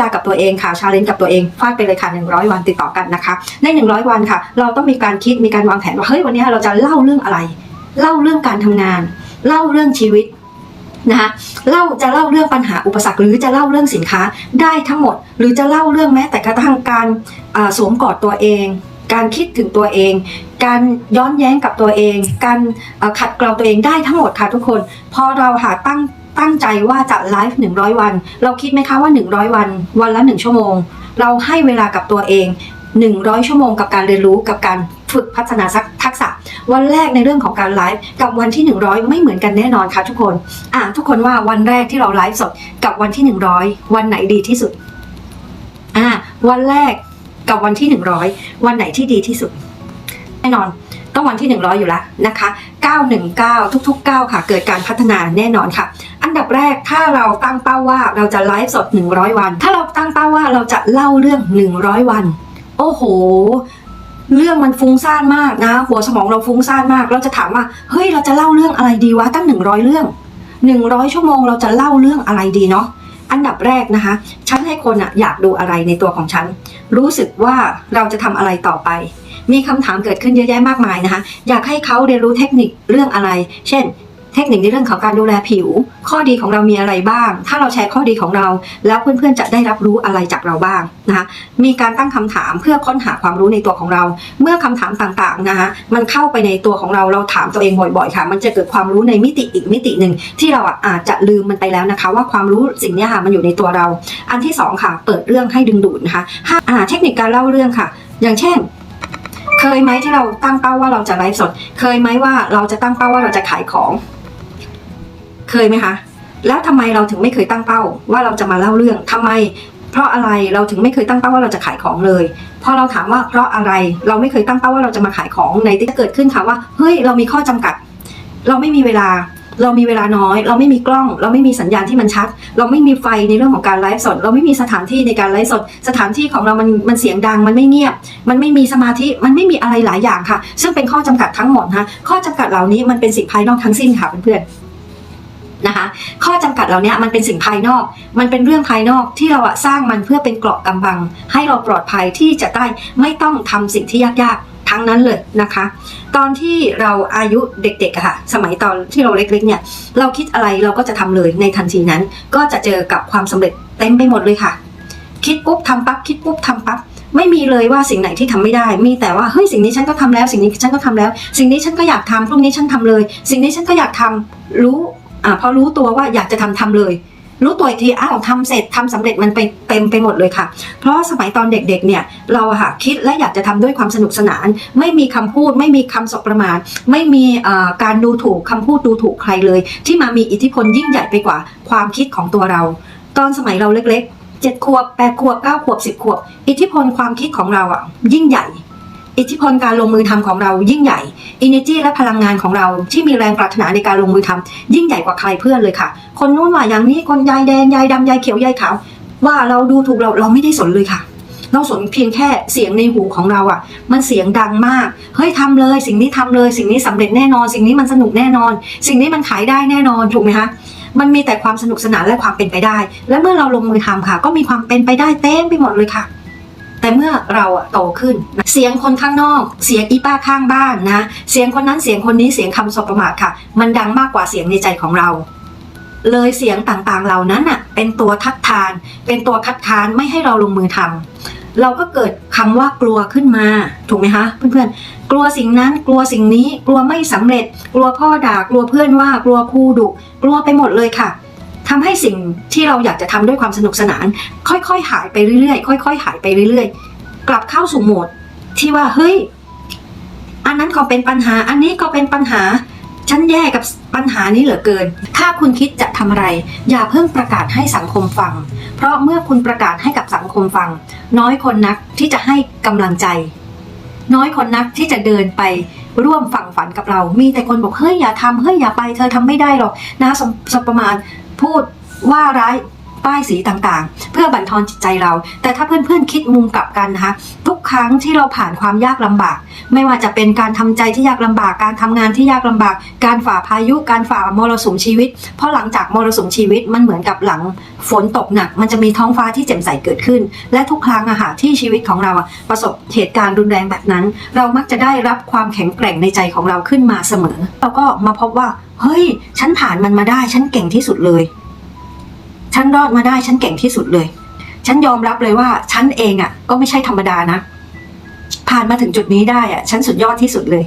ลากับตัวเองค่ะชาเลนจ์กับตัวเองฟาดไปเลยค่ะ100 วันติดต่อกันนะคะ ใน 100 วันค่ะ เราต้องมีการคิดมีการวางแผนว่าเฮ้ยวันนี้เราจะเล่าเรื่องอะไร เล่าเรื่องการทำงาน เล่าเรื่องชีวิตนะคะเล่าจะเล่าเรื่องปัญหาอุปสรรคหรือจะเล่าเรื่องสินค้าได้ทั้งหมด หรือจะเล่าเรื่องแม้แต่กระทั่งการสวมกอดตัวเอง การคิดถึงตัวเอง การย้อนแย้งกับตัวเอง การขัดเกลาตัวเองได้ทั้งหมดค่ะทุกคน พอเราหาตั้ง ตั้งใจว่าจะไลฟ์100 วัน เราคิดไหมคะว่า 100 วัน วันละ 1 ชั่วโมง เราให้เวลากับตัวเอง 100 ชั่วโมงกับการเรียนรู้กับการฝึกพัฒนาทักษะ วันแรกในเรื่องของการไลฟ์กับวันที่ 100 ไม่เหมือนกันแน่นอนค่ะทุกคนอ่าทุกคนว่าวันแรกที่เราไลฟ์สดกับวันที่ 100 วันไหนดีที่สุดอ่าวันแรกกับวันที่ 100 วันไหนที่ดีที่สุด แน่นอน ต้องวันที่ 100 อยู่แล้วนะคะ 919 ทุก ๆ 9 ค่ะ เกิดการพัฒนาแน่นอนค่ะ อันดับแรกถ้าเราตั้งเป้าว่าเราจะไลฟ์สด 100 วัน ถ้าเราตั้งเป้าว่าเราจะเล่าเรื่อง 100 วัน โอ้โหเรื่องมันฟุ้งซ่านมากนะ หัวสมองเราฟุ้งซ่านมาก เราจะถามว่าเฮ้ยเราจะเล่าเรื่องอะไรดีวะตั้ง 100 เรื่อง 100 ชั่วโมงเราจะเล่าเรื่องอะไรดีเนาะอันดับแรกนะคะ ฉันให้คนอะอยากดูอะไรในตัวของฉัน รู้สึกว่าเราจะทำอะไรต่อไป มีคำถามเกิดขึ้นเยอะแยะมากมายนะคะ อยากให้เขาเรียนรู้เทคนิคเรื่องอะไร เช่น เทคนิคในเรื่องของการดูแลผิว ข้อดีของเรามีอะไรบ้าง ถ้าเราแชร์ข้อดีของเรา แล้วเพื่อนๆจะได้รับรู้อะไรจากเราบ้างนะคะ มีการตั้งคำถามเพื่อค้นหาความรู้ในตัวของเรา เมื่อคำถามต่างๆนะคะ มันเข้าไปในตัวของเรา เราถามตัวเองบ่อยๆค่ะ มันจะเกิดความรู้ในมิติอีกมิติหนึ่งที่เราอาจจะลืมมันไปแล้วนะคะ ว่าความรู้สิ่งนี้ค่ะมันอยู่ในตัวเรา อันที่สองค่ะ เปิดเรื่องให้ดึงดูดนะคะหาเทคนิคการเล่าเรื่องค่ะ อย่างเช่น เคยไหมที่เราตั้งเป้าว่าเราจะไลฟ์สด เคยไหมว่าเราจะตั้งเป้าว่าเราจะขายของ เคยไหมคะ แล้วทำไมเราถึงไม่เคยตั้งเป้า ว่าเราจะมาเล่าเรื่องทำไม เพราะอะไรเราถึงไม่เคยตั้งเป้าว่าเราจะขายของเลยพอเราถามว่าเพราะอะไรเราไม่เคยตั้งเป้าว่าเราจะมาขายของในที่จะเกิดขึ้นค่ะว่าเฮ้ยเรามีข้อจำกัด เราไม่มีเวลา เรามีเวลาน้อย เราไม่มีกล้อง เราไม่มีสัญญาณที่มันชัด เราไม่มีไฟในเรื่องของการไลฟ์สด เราไม่มีสถานที่ในการไลฟ์สด สถานที่ของเรามันมันเสียงดัง มันไม่เงียบ มันไม่มีสมาธิ มันไม่มีอะไรหลายอย่างค่ะ ซึ่งเป็นข้อจำกัดทั้งหมดนะคะข้อจำกัดเหล่านี้มันเป็นสิ่งภายนอกทั้งสิ้นค่ะเพื่อนๆ นะคะ ข้อจำกัดเหล่านี้มันเป็นสิ่งภายนอก มันเป็นเรื่องภายนอกที่เราสร้างมันเพื่อเป็นเกราะกำบัง ให้เราปลอดภัยที่จะได้ไม่ต้องทำสิ่งที่ยากๆ ทั้งนั้นเลยนะคะ ตอนที่เราอายุเด็กๆค่ะ สมัยตอนที่เราเล็กๆเนี่ย เราคิดอะไรเราก็จะทำเลยในทันทีนั้น ก็จะเจอกับความสำเร็จเต็มไปหมดเลยค่ะ คิดปุ๊บทำปั๊บคิดปุ๊บทำปั๊บไม่มีเลยว่าสิ่งไหนที่ทำไม่ได้ มีแต่ว่าเฮ้ยสิ่งนี้ฉันก็ทำแล้ว สิ่งนี้ฉันก็ทำแล้ว สิ่งนี้ฉันก็อยากทำพรุ่งนี้ฉันทำเลย สิ่งนี้ฉันก็อยากทำรู้ อ่าพอรู้ตัวว่าอยากจะทำทำเลย รู้ตัวอีกทีอ้าวทำเสร็จทำสำเร็จมันไปเต็มไปหมดเลยค่ะ เพราะสมัยตอนเด็กๆเนี่ยเราค่ะคิดและอยากจะทำด้วยความสนุกสนาน ไม่มีคำพูด ไม่มีคำสบประมาทไม่มีการดูถูกคำพูดดูถูกใครเลย ที่มามีอิทธิพลยิ่งใหญ่ไปกว่าความคิดของตัวเรา ตอนสมัยเราเล็กๆเจ็ดขวบแปดขวบเก้าขวบสิบขวบ อิทธิพลความคิดของเราอะยิ่งใหญ่ อิทธิพลการลงมือทำของเรายิ่งใหญ่ energy และพลังงานของเราที่มีแรงปรารถนาในการลงมือทำยิ่งใหญ่กว่าใครเพื่อนเลยค่ะ คนนู้นว่าอย่างนี้คนยายแดงยายดำยายเขียวยายขาวว่าเราดูถูกเราเราไม่ได้สนเลยค่ะ เราสนเพียงแค่เสียงในหูของเราอะ่ะ มันเสียงดังมากเฮ้ยทำเลย สิ่งนี้ทำเลย สิ่งนี้สำเร็จแน่นอน สิ่งนี้มันสนุกแน่นอน สิ่งนี้มันขายได้แน่นอนถูกไหมคะมันมีแต่ความสนุกสนานและความเป็นไปได้ และเมื่อเราลงมือทำค่ะ ก็มีความเป็นไปได้เต็มไปหมดเลยค่ะ แต่เมื่อเราโตขึ้น เสียงคนข้างนอก เสียงอีป้าข้างบ้านนะ เสียงคนนั้นเสียงคนนี้เสียงคำสบประมาทค่ะ มันดังมากกว่าเสียงในใจของเรา เลยเสียงต่างๆเหล่านั้นอะเป็นตัวทัดทาน เป็นตัวคัดค้านไม่ให้เราลงมือทำเราก็เกิดคำว่ากลัวขึ้นมา ถูกไหมคะเพื่อนๆ กลัวสิ่งนั้นกลัวสิ่งนี้ กลัวไม่สำเร็จ กลัวพ่อด่ากลัวเพื่อนว่ากลัวครูดุกลัวไปหมดเลยค่ะ ทำให้สิ่งที่เราอยากจะทำด้วยความสนุกสนาน ค่อยๆ หายไปเรื่อยๆ ค่อย ๆ หายไปเรื่อยๆ กลับเข้าสู่โหมดที่ว่าเฮ้ยอันนั้นก็เป็นปัญหา อันนี้ก็เป็นปัญหาฉันแย่กับปัญหานี้เหลือเกิน ถ้าคุณคิดจะทำอะไร อย่าเพิ่งประกาศให้สังคมฟัง เพราะเมื่อคุณประกาศให้กับสังคมฟัง น้อยคนนักที่จะให้กำลังใจ น้อยคนนักที่จะเดินไปร่วมฝังฝันกับเรา มีแต่คนบอกเฮ้ยอย่าทำเฮ้ยอย่าไป เธอทำไม่ได้หรอกนะสมประมาณ พูดว่าร้ายป้ายสีต่างๆ เพื่อบั่นทอนจิตใจเรา แต่ถ้าเพื่อนๆคิดมุมกลับกันนะคะทุก ครั้งที่เราผ่านความยากลำบาก ไม่ว่าจะเป็นการทำใจที่ยากลำบาก การทำงานที่ยากลำบาก การฝ่าพายุ การฝ่ามรสุมชีวิต เพราะหลังจากมรสุมชีวิตมันเหมือนกับหลังฝนตกหนัก มันจะมีท้องฟ้าที่แจ่มใสเกิดขึ้น และทุกครั้งอะค่ะที่ชีวิตของเราประสบเหตุการณ์รุนแรงแบบนั้น เรามักจะได้รับความแข็งแกร่งในใจของเราขึ้นมาเสมอ เราก็มาพบว่า เฮ้ย ฉันผ่านมันมาได้ ฉันเก่งที่สุดเลย ฉันรอดมาได้ ฉันเก่งที่สุดเลย ฉันยอมรับเลยว่า ฉันเองอะก็ไม่ใช่ธรรมดานะ ผ่านมาถึงจุดนี้ได้อะฉันสุดยอดที่สุดเลย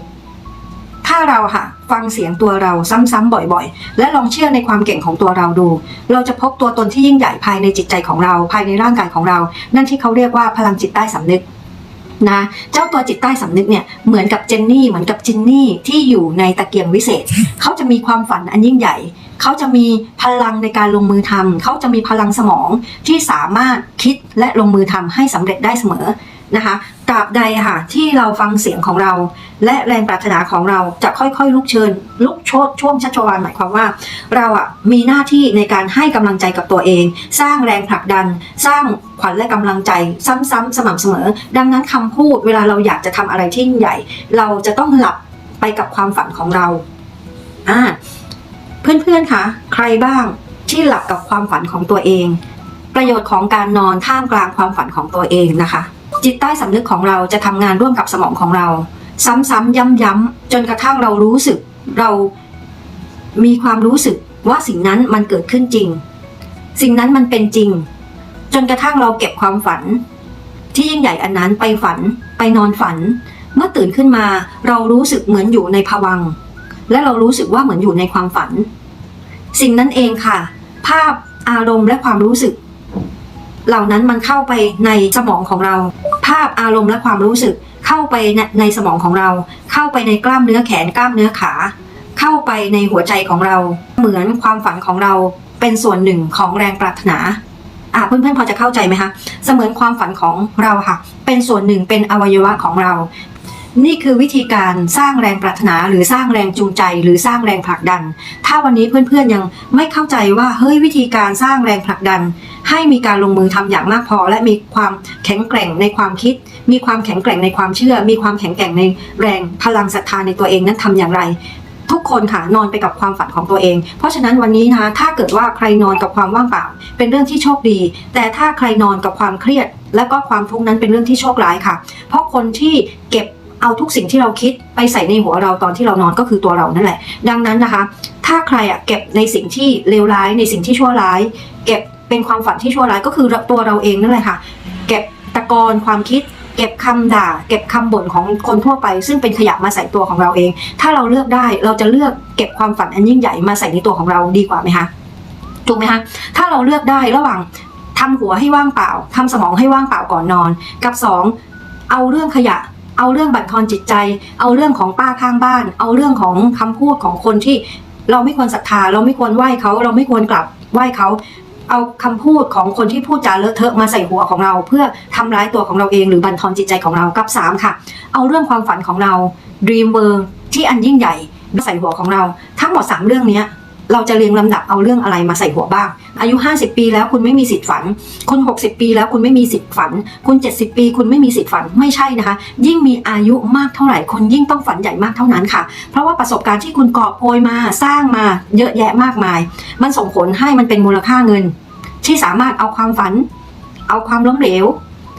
ถ้าเราค่ะ ฟังเสียงตัวเราซ้ำๆบ่อยๆ และลองเชื่อในความเก่งของตัวเราดู เราจะพบตัวตนที่ยิ่งใหญ่ภายในจิตใจของเรา ภายในร่างกายของเรา นั่นที่เขาเรียกว่าพลังจิตใต้สำนึกนะเจ้าตัวจิตใต้สำนึกเนี่ยเหมือนกับเจนนี่เหมือนกับจินนี่ที่อยู่ในตะเกียงวิเศษ เขาจะมีความฝันอันยิ่งใหญ่ เขาจะมีพลังในการลงมือทำเขาจะมีพลังสมองที่สามารถคิดและลงมือทำให้สำเร็จได้เสมอนะคะ ตราบใดค่ะที่เราฟังเสียงของเรา และแรงปรารถนาของเราจะค่อยๆ ลุกเชิญ ลุกโชดช่วงชัชวานหมายความว่า เราอะมีหน้าที่ในการให้กำลังใจกับตัวเอง สร้างแรงผลักดัน สร้างขวัญและกำลังใจซ้ำๆสม่ำเสมอ ดังนั้นคำพูดเวลาเราอยากจะทำอะไรที่ยิ่งใหญ่ เราจะต้องหลับไปกับความฝันของเราอ่าเพื่อนๆคะใครบ้างที่หลับกับความฝันของตัวเอง ประโยชน์ของการนอนท่ามกลางความฝันของตัวเองนะคะ จิตใต้สำนึกของเราจะทำงานร่วมกับสมองของเรา ซ้ำๆย้ำๆจนกระทั่งเรารู้สึก เรามีความรู้สึกว่าสิ่งนั้นมันเกิดขึ้นจริง สิ่งนั้นมันเป็นจริง จนกระทั่งเราเก็บความฝัน ที่ยิ่งใหญ่อันนั้นไปฝัน ไปนอนฝัน เมื่อตื่นขึ้นมาเรารู้สึกเหมือนอยู่ในภวัง และเรารู้สึกว่าเหมือนอยู่ในความฝัน สิ่งนั้นเองค่ะ ภาพอารมณ์และความรู้สึก เหล่านั้นมันเข้าไปในสมองของเรา ภาพอารมณ์และความรู้สึก เข้าไปในสมองของเรา เข้าไปในกล้ามเนื้อแขนกล้ามเนื้อขา เข้าไปในหัวใจของเรา เหมือนความฝันของเราเป็นส่วนหนึ่งของแรงปรารถนาอะเพื่อนๆพอจะเข้าใจไหมคะเสมือนความฝันของเราค่ะ เป็นส่วนหนึ่งเป็นอวัยวะของเรา นี่คือวิธีการสร้างแรงปรารถนาหรือสร้างแรงจูงใจหรือสร้างแรงผลักดัน ถ้าวันนี้เพื่อนๆยังไม่เข้าใจว่าเฮ้ยวิธีการสร้างแรงผลักดัน ให้มีการลงมือทำอย่างมากพอ และมีความแข็งแกร่งในความคิด มีความแข็งแกร่งในความเชื่อ มีความแข็งแกร่งในแรงพลังศรัทธาในตัวเองนั้นทำอย่างไรทุกคนค่ะนอนไปกับความฝันของตัวเอง เพราะฉะนั้นวันนี้นะคะถ้าเกิดว่าใครนอนกับความว่างเปล่า เป็นเรื่องที่โชคดี แต่ถ้าใครนอนกับความเครียด และก็ความทุกข์นั้นเป็นเรื่องที่โชคร้ายค่ะ เพราะคนที่เก็บ เอาทุกสิ่งที่เราคิดไปใส่ในหัวเราตอนที่เรานอนก็คือตัวเรานั่นแหละ ดังนั้นนะคะ ถ้าใครอะเก็บในสิ่งที่เลวร้ายในสิ่งที่ชั่วร้าย เก็บเป็นความฝันที่ชั่วร้ายก็คือตัวเราเองนั่นแหละค่ะ เก็บตะกอนความคิด เก็บคำด่า เก็บคำบ่นของคนทั่วไป ซึ่งเป็นขยะมาใส่ตัวของเราเอง ถ้าเราเลือกได้เราจะเลือกเก็บความฝันอันยิ่งใหญ่มาใส่ในตัวของเราดีกว่าไหมคะถูกไหมคะถ้าเราเลือกได้ระหว่างทำหัวให้ว่างเปล่าทำสมองให้ว่างเปล่าก่อนนอน กับสองเอาเรื่องขยะ เอาเรื่องบั่นทอนจิตใจ เอาเรื่องของป้าข้างบ้าน เอาเรื่องของคำพูดของคนที่เราไม่ควรศรัทธา เราไม่ควรไหว้เขา เราไม่ควรกลับไหว้เขา เอาคำพูดของคนที่พูดจาเลอะเทอะมาใส่หัวของเรา เพื่อทำร้ายตัวของเราเองหรือบั่นทอนจิตใจของเรากับสามค่ะ เอาเรื่องความฝันของเรา Dream World ที่อันยิ่งใหญ่มาใส่หัวของเรา ทั้งหมดสามเรื่องนี้ เราจะเรียงลำดับเอาเรื่องอะไรมาใส่หัวบ้าง อายุ 50 ปีแล้วคุณไม่มีสิทธิ์ฝัน คุณ 60 ปีแล้วคุณไม่มีสิทธิ์ฝัน คุณ 70 ปีคุณไม่มีสิทธิ์ฝันไม่ใช่นะคะ ยิ่งมีอายุมากเท่าไหร่คุณยิ่งต้องฝันใหญ่มากเท่านั้นค่ะ เพราะว่าประสบการณ์ที่คุณกอบโกยมาสร้างมาเยอะแยะมากมาย มันส่งผลให้มันเป็นมูลค่าเงิน ที่สามารถเอาความฝัน เอาความล้มเหลว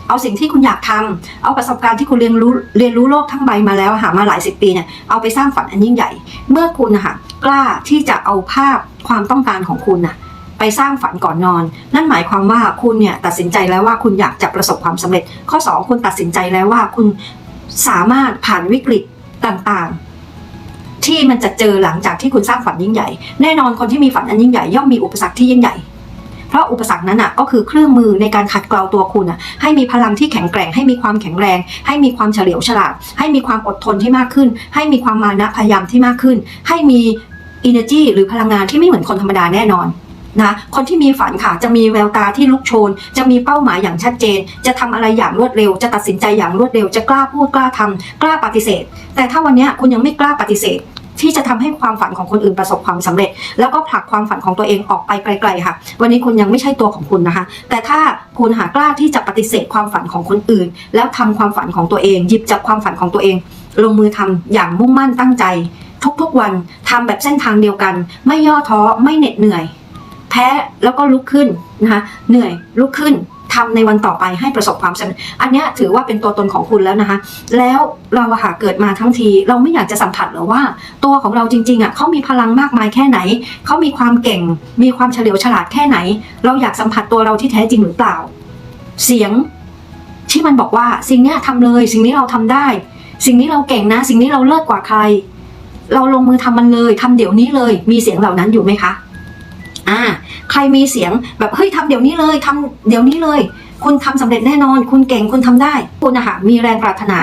เอาสิ่งที่คุณอยากทำเอาประสบการณ์ที่คุณเรียนรู้เรียนรู้โลกทั้งใบมาแล้วหามาหลายสิบปีเนี่ยเอาไปสร้างฝันอันยิ่งใหญ่ เมื่อคุณนะคะกล้าที่จะเอาภาพความต้องการของคุณน่ะไปสร้างฝันก่อนนอน นั่นหมายความว่าคุณเนี่ยตัดสินใจแล้วว่าคุณอยากจะประสบความสำเร็จ ข้อ 2 คุณตัดสินใจแล้วว่าคุณสามารถผ่านวิกฤตต่างๆ ที่มันจะเจอหลังจากที่คุณสร้างฝันยิ่งใหญ่ แน่นอนคนที่มีฝันอันยิ่งใหญ่ย่อมมีอุปสรรคที่ยิ่งใหญ่ เพราะอุปสรรคนั้นอะก็คือเครื่องมือในการขัดเกลาตัวคุณอะให้มีพลังที่แข็งแกร่ง ให้มีความแข็งแรง ให้มีความเฉลียวฉลาด ให้มีความอดทนที่มากขึ้น ให้มีความมานะพยายามที่มากขึ้น ให้มี energy หรือพลังงานที่ไม่เหมือนคนธรรมดาแน่นอนนะคนที่มีฝันค่ะจะมีแววตาที่ลุกโชน จะมีเป้าหมายอย่างชัดเจน จะทำอะไรอย่างรวดเร็ว จะตัดสินใจอย่างรวดเร็ว จะกล้าพูดกล้าทำกล้าปฏิเสธ แต่ถ้าวันนี้คุณยังไม่กล้าปฏิเสธ ที่จะทำให้ความฝันของคนอื่นประสบความสำเร็จ แล้วก็ผลักความฝันของตัวเองออกไปไกล ๆ ค่ะ วันนี้คุณยังไม่ใช่ตัวของคุณนะคะ แต่ถ้าคุณหากล้าที่จะปฏิเสธความฝันของคนอื่น แล้วทำความฝันของตัวเอง หยิบจับความฝันของตัวเอง ลงมือทำอย่างมุ่งมั่นตั้งใจ ทุกๆวันทำแบบเส้นทางเดียวกัน ไม่ย่อท้อไม่เหน็ดเหนื่อย แพ้แล้วก็ลุกขึ้นนะคะเหนื่อยลุกขึ้น ทำในวันต่อไปให้ประสบความสำเร็จอันนี้ถือว่าเป็นตัวตนของคุณแล้วนะคะ แล้วเราอะค่ะเกิดมาทั้งที เราไม่อยากจะสัมผัสหรอว่า ตัวของเราจริงๆอะเขามีพลังมากมายแค่ไหนเขามีความเก่ง มีความเฉลียวฉลาดแค่ไหน เราอยากสัมผัสตัวเราที่แท้จริงหรือเปล่า เสียงที่มันบอกว่าสิ่งนี้ยทำเลย สิ่งนี้เราทำได้ สิ่งนี้เราเก่งนะ สิ่งนี้เราเลิศกว่าใคร เราลงมือทำมันเลยทำเดี๋ยวนี้เลย มีเสียงเหล่านั้นอยู่ไหมคะ อ่า ใครมีเสียงแบบเฮ้ยทำเดี๋ยวนี้เลยทำเดี๋ยวนี้เลย คุณทำสำเร็จแน่นอน คุณเก่งคุณทำได้ คุณนะคะมีแรงปรารถนา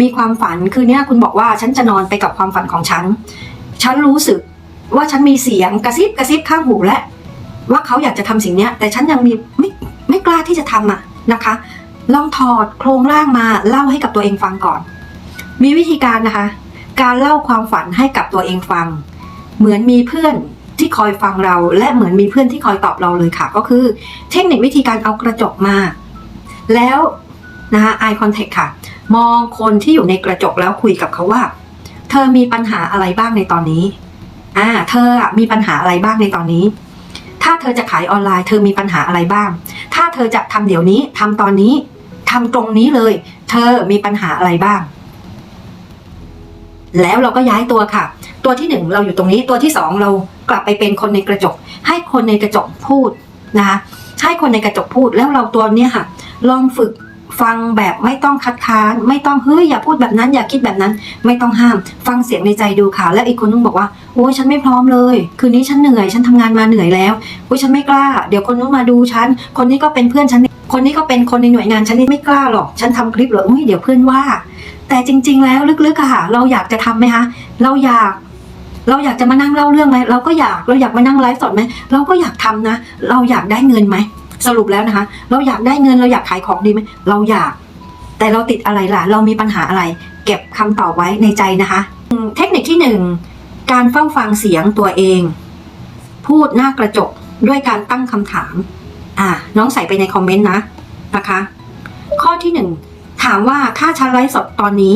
มีความฝันคือเนี้ยคุณบอกว่าฉันจะนอนไปกับความฝันของฉัน ฉันรู้สึกว่าฉันมีเสียงกระซิบกระซิบข้างหูและ ว่าเขาอยากจะทำสิ่งเนี้ย แต่ฉันยังมีไม่ไม่กล้าที่จะทำอะนะคะ ลองถอดโครงร่างมาเล่าให้กับตัวเองฟังก่อน มีวิธีการนะคะ การเล่าความฝันให้กับตัวเองฟัง เหมือนมีเพื่อน ที่คอยฟังเรา และเหมือนมีเพื่อนที่คอยตอบเราเลยค่ะ ก็คือเทคนิควิธีการเอากระจกมา แล้วนะคะ eye contact ค่ะ มองคนที่อยู่ในกระจกแล้วคุยกับเขาว่า เธอมีปัญหาอะไรบ้างในตอนนี้อ่าเธอมีปัญหาอะไรบ้างในตอนนี้ ถ้าเธอจะขายออนไลน์ เธอมีปัญหาอะไรบ้าง ถ้าเธอจะทำเดี๋ยวนี้ทำตอนนี้ทำตรงนี้เลย เธอมีปัญหาอะไรบ้าง แล้วเราก็ย้ายตัวค่ะ ตัวที่หนึ่งเราอยู่ตรงนี้ ตัวที่สองเรา กลับไปเป็นคนในกระจก ให้คนในกระจกพูดนะคะให้คนในกระจกพูดแล้วเราตัวเนี้ยค่ะ ลองฝึกฟังแบบไม่ต้องคัดค้าน ไม่ต้องเฮ้ยอย่าพูดแบบนั้นอย่าคิดแบบนั้น ไม่ต้องห้าม ฟังเสียงในใจดูค่ะ แล้วอีกคนนึงบอกว่าโอ้ยฉันไม่พร้อมเลย คืนนี้ฉันเหนื่อย ฉันทำงานมาเหนื่อยแล้วโอ้ยฉันไม่กล้า เดี๋ยวคนนู้นมาดูฉันคนนี้ก็เป็นเพื่อนฉันคนนี้ก็เป็นคนในหน่วยงานฉันนี่ไม่กล้าหรอก ฉันทำคลิปเหรออุ้ยเดี๋ยวเพื่อนว่า แต่จริง ๆ แล้วลึกๆอะค่ะ เราอยากจะทำไหมคะเราอยาก เราอยากจะมานั่งเล่าเรื่องไหมเราก็อยากเราอยากมานั่งไลฟ์สดไหมเราก็อยากทำนะ เราอยากได้เงินไหมสรุปแล้วนะคะ เราอยากได้เงินเราอยากขายของดีไหมเราอยาก แต่เราติดอะไรล่ะ เรามีปัญหาอะไร เก็บคำตอบไว้ในใจนะคะ เทคนิคที่หนึ่งการเฝ้าฟังเสียงตัวเอง พูดหน้ากระจกด้วยการตั้งคำถาม อ่าน้องใส่ไปในคอมเมนต์นะนะคะ ข้อที่หนึ่งถามว่าถ้าฉันไลฟ์สดตอนนี้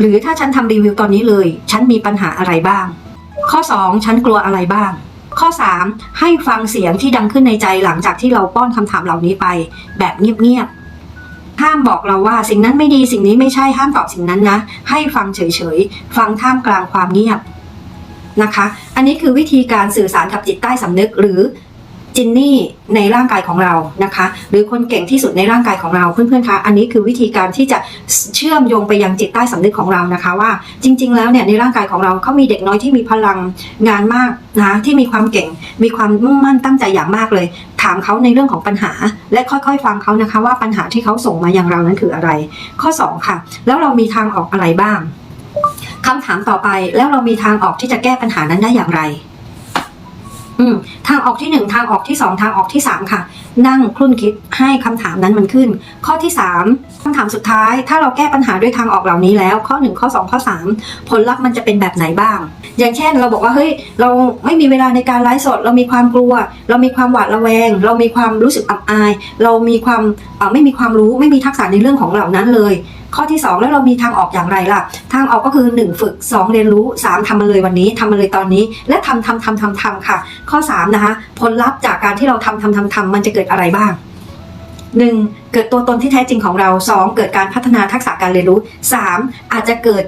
หรือถ้าฉันทำรีวิวตอนนี้เลย ฉันมีปัญหาอะไรบ้าง ข้อ 2 ฉันกลัวอะไรบ้าง ข้อ 3 ให้ฟังเสียงที่ดังขึ้นในใจหลังจากที่เราป้อนคำถามเหล่านี้ไป แบบเงียบๆห้ามบอกเราว่าสิ่งนั้นไม่ดีสิ่งนี้ไม่ใช่ห้ามตอบสิ่งนั้นนะ ให้ฟังเฉยๆฟังท่ามกลางความเงียบนะคะ อันนี้คือวิธีการสื่อสารกับจิตใต้สำนึก หรือ จินนี่ในร่างกายของเรานะคะ หรือคนเก่งที่สุดในร่างกายของเราเพื่อนๆคะอันนี้คือวิธีการที่จะเชื่อมโยงไปยังจิตใต้สำนึกของเรานะคะ ว่าจริง ๆ แล้วเนี่ยในร่างกายของเราเขามีเด็กน้อยที่มีพลังงานมากนะที่มีความเก่ง มีความมุ่งมั่นตั้งใจอย่างมากเลย ถามเขาในเรื่องของปัญหา และค่อยๆ ฟังเขานะคะ ว่าปัญหาที่เขาส่งมายังเรานั้นคืออะไร ข้อ 2 ค่ะ แล้วเรามีทางออกอะไรบ้างคำถามต่อไปแล้วเรามีทางออกที่จะแก้ปัญหานั้นได้อย่างไร อืมทางออกที่หนึ่งทางออกที่สองทางออกที่สามค่ะ นั่งคลุ่นคิดให้คำถามนั้นมันขึ้น ข้อที่สามคำถามสุดท้าย ถ้าเราแก้ปัญหาด้วยทางออกเหล่านี้แล้ว ข้อหนึ่งข้อสองข้อสามผลลัพธ์มันจะเป็นแบบไหนบ้าง อย่างเช่น เราบอกว่าเฮ้ยเราไม่มีเวลาในการไลฟ์สด เรามีความกลัว เรามีความหวาดระแวง เรามีความรู้สึกอับอาย เรามีความไม่มีความรู้ไม่มีทักษะในเรื่องของเหล่านั้นเลย ข้อที่ 2 แล้วเรามีทางออกอย่างไรล่ะ ทางออกก็คือ 1 ฝึก 2 เรียนรู้ 3ทำมาเลยวันนี้ทำมาเลยตอนนี้ และทำทำทำทำทำค่ะ ข้อ 3 นะคะ ผลลัพธ์จากการที่เราทำทำทำทำมันจะเกิดอะไรบ้าง 1. เกิดตัวตนที่แท้จริงของเรา 2. เกิดการพัฒนาทักษะการเรียนรู้ 3. อาจจะเกิด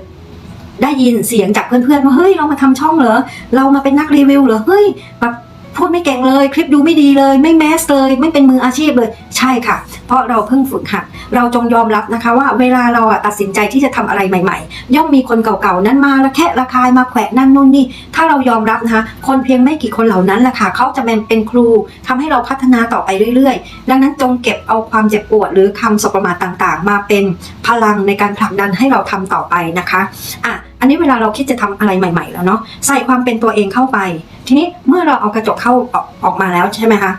ได้ยินเสียงจากเพื่อนๆว่าเฮ้ยเรามาทำช่องเหรอเรามาเป็นนักรีวิวเหรอเฮ้ยแบบ พูดไม่เก่งเลย คลิปดูไม่ดีเลย ไม่แมสเลย ไม่เป็นมืออาชีพเลย ใช่ค่ะ เพราะเราเพิ่งฝึกหัดเราจงยอมรับนะคะว่าเวลาเราตัดสินใจที่จะทำอะไรใหม่ ๆ ย่อมมีคนเก่าๆนั้นมาละแคะระคายมาแขวะนั่นนู่นนี่ ถ้าเรายอมรับนะคะคนเพียงไม่กี่คนเหล่านั้นแหละค่ะเขาจะเป็นเป็นครูทำให้เราพัฒนาต่อไปเรื่อยๆ ดังนั้นจงเก็บเอาความเจ็บปวด หรือคำสบประมาทต่างๆ มาเป็นพลังในการผลักดันให้เราทำต่อไปนะคะอะ อันนี้เวลาเราคิดจะทำอะไรใหม่ ๆ แล้วเนาะใส่ความเป็นตัวเองเข้าไป ทีนี้เมื่อเราเอากระจกเข้าออกออกมาแล้วใช่ไหมคะ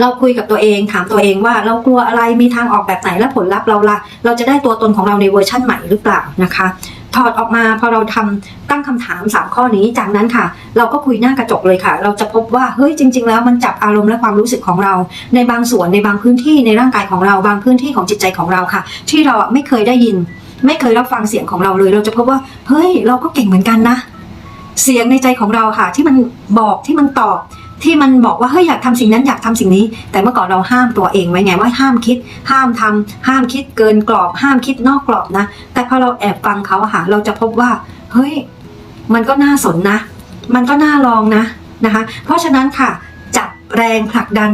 เราคุยกับตัวเองถามตัวเองว่าเรากลัวอะไรมีทางออกแบบไหนและผลลัพธ์เราละเราจะได้ตัวตนของเราในเวอร์ชั่นใหม่หรือเปล่านะคะถอดออกมาพอเราทำตั้งคำถาม 3 ข้อนี้จากนั้นค่ะ เราก็คุยหน้ากระจกเลยค่ะ เราจะพบว่าเฮ้ยจริง ๆ แล้วมันจับอารมณ์และความรู้สึกของเรา ในบางส่วนในบางพื้นที่ในร่างกายของเรา บางพื้นที่ของจิตใจของเราค่ะ ที่เราไม่เคยได้ยิน ไม่เคยรับฟังเสียงของเราเลย เราจะพบว่าเฮ้ยเราก็เก่งเหมือนกันนะ เสียงในใจของเราค่ะ ที่มันบอกที่มันตอบที่มันบอกว่าเฮ้ยอยากทำสิ่งนั้นอยากทำสิ่งนี้ แต่เมื่อก่อนเราห้ามตัวเองไว้ไงว่าห้ามคิด ห้ามทำห้ามคิดเกินกรอบ ห้ามคิดนอกกรอบนะ แต่พอเราแอบฟังเขาค่ะ เราจะพบว่า เฮ้ย มันก็น่าสนนะ มันก็น่าลองนะนะคะ เพราะฉะนั้นค่ะ จับแรงผลักดัน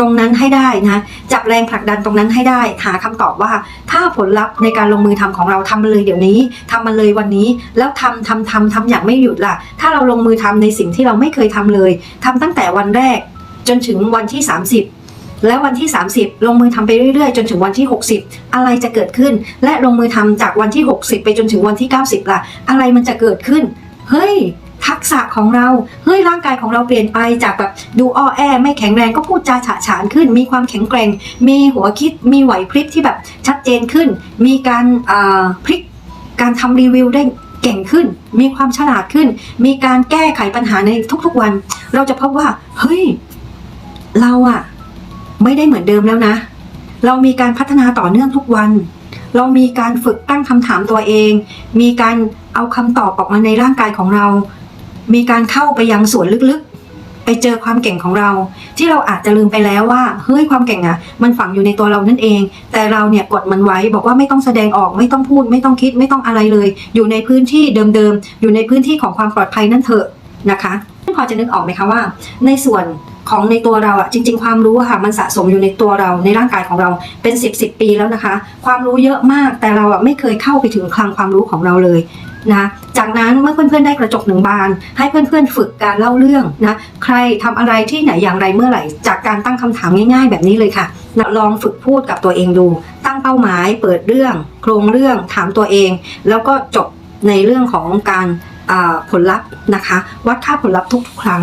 ตรงนั้นให้ได้นะจับแรงผลักดันตรงนั้นให้ได้หาคำตอบว่า ถ้าผลลัพธ์ในการลงมือทำของเราทำมันเลยเดี๋ยวนี้ทำมันเลยวันนี้ แล้วทำทำทำทำอย่างไม่หยุดล่ะ ถ้าเราลงมือทำในสิ่งที่เราไม่เคยทำเลยทำตั้งแต่วันแรกจนถึงวันที่ 30แล้ววันที่ 30 ลงมือทำไปเรื่อยๆ จนถึงวันที่ 60 อะไรจะเกิดขึ้น และลงมือทำจากวันที่ 60 ไปจนถึงวันที่ 90ล่ะ อะไรมันจะเกิดขึ้น เฮ้ย ทักษะของเราเฮ้ยร่างกายของเราเปลี่ยนไปจากแบบดูอ้อแอไม่แข็งแรงก็พูดจาฉะฉานขึ้น มีความแข็งแกร่ง มีหัวคิด มีไหวพริบที่แบบชัดเจนขึ้น มีการพลิกการทำรีวิวได้เก่งขึ้น มีความฉลาดขึ้น มีการแก้ไขปัญหาในทุกๆวัน เราจะพบว่า เฮ้ย เราอะไม่ได้เหมือนเดิมแล้วนะ เรามีการพัฒนาต่อเนื่องทุกวัน เรามีการฝึกตั้งคำถามตัวเอง มีการเอาคำตอบออกมาในร่างกายของเรา มีการเข้าไปยังส่วนลึกๆ ไปเจอความเก่งของเรา ที่เราอาจจะลืมไปแล้วว่าเฮ้ยความเก่งอะมันฝังอยู่ในตัวเรานั่นเอง แต่เราเนี่ยกดมันไว้บอกว่าไม่ต้องแสดงออกไม่ต้องพูด ไม่ต้องคิดไม่ต้องอะไรเลย อยู่ในพื้นที่เดิมๆอยู่ในพื้นที่ของความปลอดภัยนั่นเถอะนะคะพอจะนึกออกไหมคะว่า ในส่วนของในตัวเราอะจริง ๆ ความรู้ค่ะมันสะสมอยู่ในตัวเราในร่างกายของเราเป็น 10บสปีแล้วนะคะ ความรู้เยอะมากแต่เราอะไม่เคยเข้าไปถึงคลังความรู้ของเราเลย นะจากนั้นเมื่อเพื่อนๆได้กระจกหนึ่งบาน ให้เพื่อนๆฝึกการเล่าเรื่องนะใครทำอะไรที่ไหนอย่างไรเมื่อไหร่ จากการตั้งคำถามง่าย ๆ แบบนี้เลยค่ะนะลองฝึกพูดกับตัวเองดู ตั้งเป้าหมายเปิดเรื่อง โครงเรื่องถามตัวเอง แล้วก็จบในเรื่องของการผลลัพธ์นะคะ วัดค่าผลลัพธ์ทุกๆครั้ง